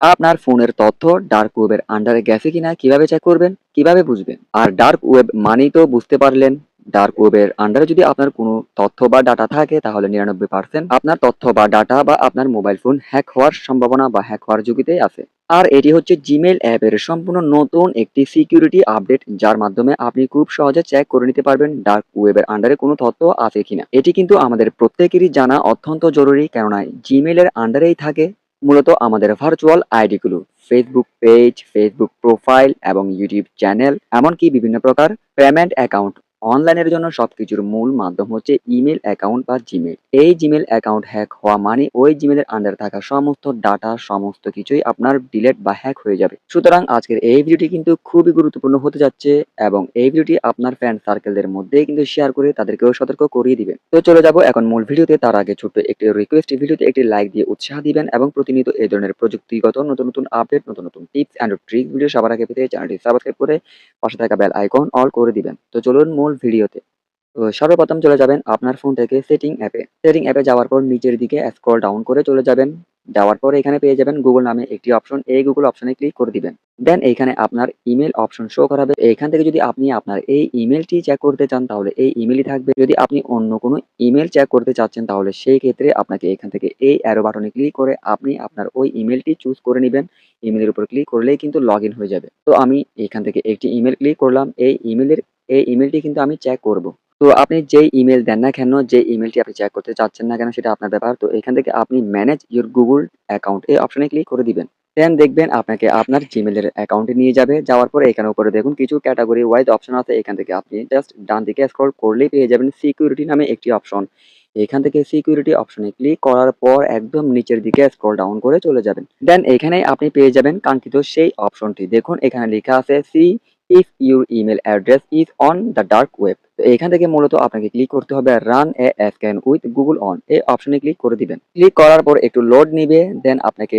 আপনার ফোনের তথ্য ডার্ক ওয়েবের আন্ডারে গেছে কিনা, কীভাবে চেক করবেন, কীভাবে বুঝবেন? আর ডার্ক ওয়েব মানেই তো বুঝতে পারলেন ডার্ক ওয়েবের আন্ডারে যদি আপনার কোনো তথ্য বা ডাটা থাকে, তাহলে নিরানব্বই পার্সেন্ট আপনার তথ্য বা ডাটা বা আপনার মোবাইল ফোন হ্যাক হওয়ার সম্ভাবনা বা হ্যাক হওয়ার ঝুঁকিতেই আছে। আর এটি হচ্ছে জিমেল অ্যাপের সম্পূর্ণ নতুন একটি সিকিউরিটি আপডেট যার মাধ্যমে আপনি খুব সহজে চেক করে নিতে পারবেন ডার্ক ওয়েবের আন্ডারে কোনো তথ্য আছে কিনা। এটি কিন্তু আমাদের প্রত্যেকেরই জানা অত্যন্ত জরুরি, কেননা জিমেলের আন্ডারেই থাকে মূলত আমাদের ভার্চুয়াল আইডিগুলো ফেসবুক পেজ ফেসবুক প্রোফাইল এবং ইউটিউব চ্যানেল এমনকি বিভিন্ন প্রকার পেমেন্ট অ্যাকাউন্ট অনলাইনের জন্য সবকিছুর মূল মাধ্যম হচ্ছে ইমেল অ্যাকাউন্ট বা জিমেল এই জিমেল অ্যাকাউন্ট হ্যাক হওয়া মানে ওই জিমেলের আন্ডারে থাকা সমস্ত ডাটা সমস্ত কিছুই আপনার ডিলেট বা হ্যাক হয়ে যাবে। সুতরাং আজকের এই ভিডিওটি কিন্তু খুবই গুরুত্বপূর্ণ হতে যাচ্ছে এবং এই ভিডিওটি আপনার ফ্রেন্ড সার্কেলদের মধ্যেই কিন্তু শেয়ার করে তাদেরকেও সতর্ক করিয়ে দিবেন। তো চলে যাব এখন মূল ভিডিওতে তার আগে ছোট্ট একটি রিকোয়েস্ট ভিডিওতে একটি লাইক দিয়ে উৎসাহ দিবেন এবং প্রতিনিয়ত এই ধরনের প্রযুক্তিগত নতুন নতুন আপডেট নতুন নতুন টিপস অ্যান্ড ট্রিক ভিডিও সবার আগে পেতে চ্যানেলটি সাবস্ক্রাইব করে পাশে থাকা বেল আইকন অল করে দিবেন। তো চলুন মূল ভিডিওতে। তো সর্বপ্রথম চলে যাবেন আপনার ফোন থেকে সেটিং অ্যাপে সেটিং অ্যাপে যাওয়ার পর নিচের দিকে স্ক্রল ডাউন করে চলে যাবেন। যাওয়ার পর এখানে পেয়ে যাবেন গুগল নামে একটি অপশন এই গুগল অপশনে ক্লিক করে দিবেন। দেন এইখানে আপনার ইমেল অপশন শো করাবে এখান থেকে যদি আপনি আপনার এই ইমেলটি চেক করতে চান, তাহলে এই ইমেলই থাকবে। যদি আপনি অন্য কোনো ইমেল চেক করতে চাচ্ছেন, তাহলে সেই ক্ষেত্রে আপনাকে এখান থেকে এই অ্যারো বাটনে ক্লিক করে আপনি আপনার ওই ইমেলটি চুজ করে নেবেন। ইমেলের উপর ক্লিক করলেই কিন্তু লগ হয়ে যাবে। তো আমি এখান থেকে একটি ইমেল ক্লিক করলাম। এই ইমেলের এই ইমেলটি কিন্তু আমি চেক করব। তো আপনি যেই ইমেল দেন না কেন যে ইমেলটি আপনি চেক করতে চাচ্ছেন না কেন, সেটা আপনার ব্যাপার। তো এখান থেকে আপনি ম্যানেজ ইউর গুগল অ্যাকাউন্ট এই অপশনে ক্লিক করে দিবেন। দেন দেখবেন আপনাকে আপনার জিমেলের অ্যাকাউন্টে নিয়ে যাবে। যাওয়ার পরে এখানে উপরে দেখুন কিছু ক্যাটাগরি ওয়াইজ অপশন আছে। এখান থেকে আপনি জাস্ট ডান দিকে স্ক্রল করলেই পেয়ে যাবেন সিকিউরিটি নামে একটি অপশন এখান থেকে সিকিউরিটি অপশনে ক্লিক করার পর একদম নিচের দিকে স্ক্রল ডাউন করে চলে যাবেন। দেন এখানে আপনি পেয়ে যাবেন কাঙ্ক্ষিত সেই অপশনটি দেখুন এখানে লেখা আছে see if your email address is on the dark web. তো এখান থেকে মূলত আপনাকে ক্লিক করতে হবে run a scan with Google on এই অপশনে ক্লিক করে দিবেন। ক্লিক করার পর একটু লোড নিবে দেন আপনাকে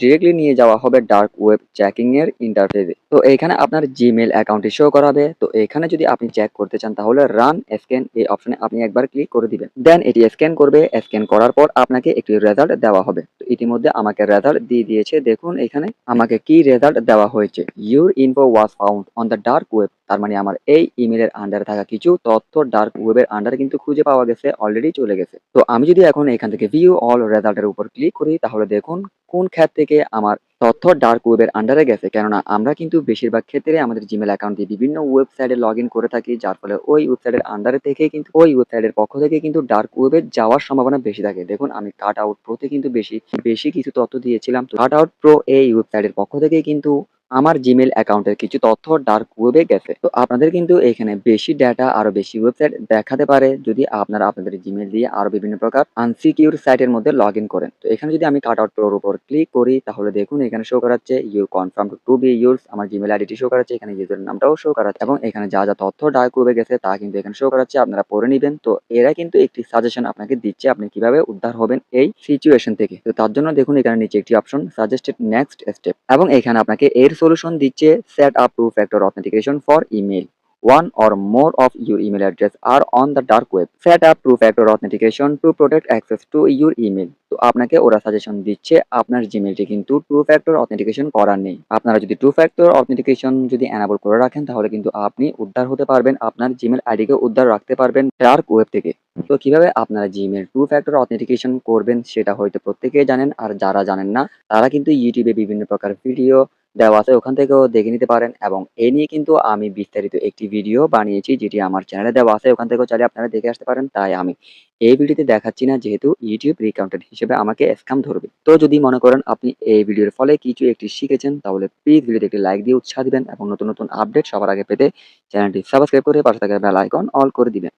ডিরেক্টলি নিয়ে যাওয়া হবে ডার্ক ওয়েব চেকিং এর ইন্টারফেসে তো এখানে আপনার জিমেল অ্যাকাউন্টটি শো করাবে। তো এখানে যদি আপনি চেক করতে চান, তাহলে রান স্ক্যান এই অপশনে আপনি একবার ক্লিক করে দিবেন। দেন এটি স্ক্যান করবে। স্ক্যান করার পর আপনাকে একটি রেজাল্ট দেওয়া হবে। তো ইতিমধ্যে আমাকে রেজাল্ট দিয়ে দিয়েছে। দেখুন, এখানে আমাকে কি রেজাল্ট দেওয়া হয়েছে। Your info was found on the dark web তার মানে আমার এই ইমেলের আন্ডারে থাকা কিছু তথ্য ডার্ক ওয়েবের আন্ডারে কিন্তু খুঁজে পাওয়া গেছে অলরেডি চলে গেছে। তো আমি যদি এখন এখান থেকে ভিউ অল রেজাল্টের উপর ক্লিক করি, তাহলে দেখুন কোন ক্ষেত থেকে আমার তথ্য ডার্ক ওয়েবের আন্ডারে গেছে। কেননা আমরা কিন্তু বেশিরভাগ ক্ষেত্রে আমাদের জিমেল অ্যাকাউন্ট দিয়ে বিভিন্ন ওয়েবসাইটে লগ করে থাকি, যার ফলে ওই ওয়েবসাইটের আন্ডারে থেকে কিন্তু, ওই ওয়েবসাইটের পক্ষ থেকে কিন্তু ডার্ক ওয়েবে যাওয়ার সম্ভাবনা বেশি থাকে। দেখুন, আমি কাট আউট প্রোতে কিন্তু বেশি বেশি কিছু তথ্য দিয়েছিলাম। তো কাট আউট প্রো এই ওয়েবসাইটের পক্ষ থেকে কিন্তু আমার জিমেল অ্যাকাউন্টের কিছু তথ্য ডার্ক ওয়েবে গেছে। তো আপনাদের কিন্তু এখানে বেশি ডাটা আরও বেশি ওয়েবসাইট দেখাতে পারে যদি আপনারা আপনাদের জিমেল দিয়ে আরও বিভিন্ন প্রকার আনসিকিউর সাইটের মধ্যে লগ ইন করেন। তো এখানে যদি আমি কাট আউট প্রোর উপর ক্লিক করি, তাহলে দেখুন এখানে শো করাচ্ছে you confirm to be yours আমার জিমেল আইডিটি শো করাচ্ছে, এখানে ইউজার নামটাও শো করাচ্ছে, এবং এখানে যা যা তথ্য ডার্ক ওয়েবে গেছে তা কিন্তু এখানে শো করাচ্ছে, আপনারা পড়ে নেবেন। তো এরা কিন্তু একটি সাজেশন আপনাকে দিচ্ছে, আপনি কীভাবে উদ্ধার হবেন এই সিচুয়েশন থেকে। তো তার জন্য দেখুন এখানে নিচে একটি অপশন সাজেস্টেড নেক্সট স্টেপ এবং এখানে আপনাকে এর সলিউশন দিচ্ছে set up two factor authentication for email one or more of your email address are on the dark web. Set up two factor authentication to protect access to your email. তো আপনাকে ওরা suggestion দিচ্ছে আপনার জিমেলটি কিন্তু two factor authentication করার নেই। আপনারা যদি টু ফ্যাক্টর অথেন্টিকেশন যদি এনাবল করে রাখেন তাহলে কিন্তু আপনি উদ্ধার হতে পারবেন, আপনার জিমেল আইডিকে উদ্ধার রাখতে পারবেন ডার্ক ওয়েব থেকে। তো কীভাবে আপনারা জিমেল টু ফ্যাক্টর অথেন্টিকেশন করবেন সেটা হয়তো প্রত্যেকেই জানেন, আর যারা জানেন না, তারা কিন্তু ইউটিউবে বিভিন্ন প্রকার ভিডিও দেওয়া আছে, ওখান থেকেও দেখে নিতে পারেন। এবং এ নিয়ে কিন্তু আমি বিস্তারিত একটি ভিডিও বানিয়েছি, যেটি আমার চ্যানেলে দেওয়া আছে, ওখান থেকেও চাইলে আপনারা দেখে আসতে পারেন। তাই আমি এই ভিডিওতে দেখাচ্ছি না, যেহেতু ইউটিউব রিকাউন্টেন্ট হিসেবে আমাকে স্ক্যাম ধরবে। তো যদি মনে করেন আপনি এই ভিডিওর ফলে কিছু একটি শিখেছেন, তাহলে প্লিজ ভিডিওতে একটি লাইক দিয়ে উৎসাহ দিবেন এবং নতুন নতুন আপডেট সবার আগে পেতে চ্যানেলটি সাবস্ক্রাইব করে পাশে থাকা বেল আইকন অল করে দিবেন।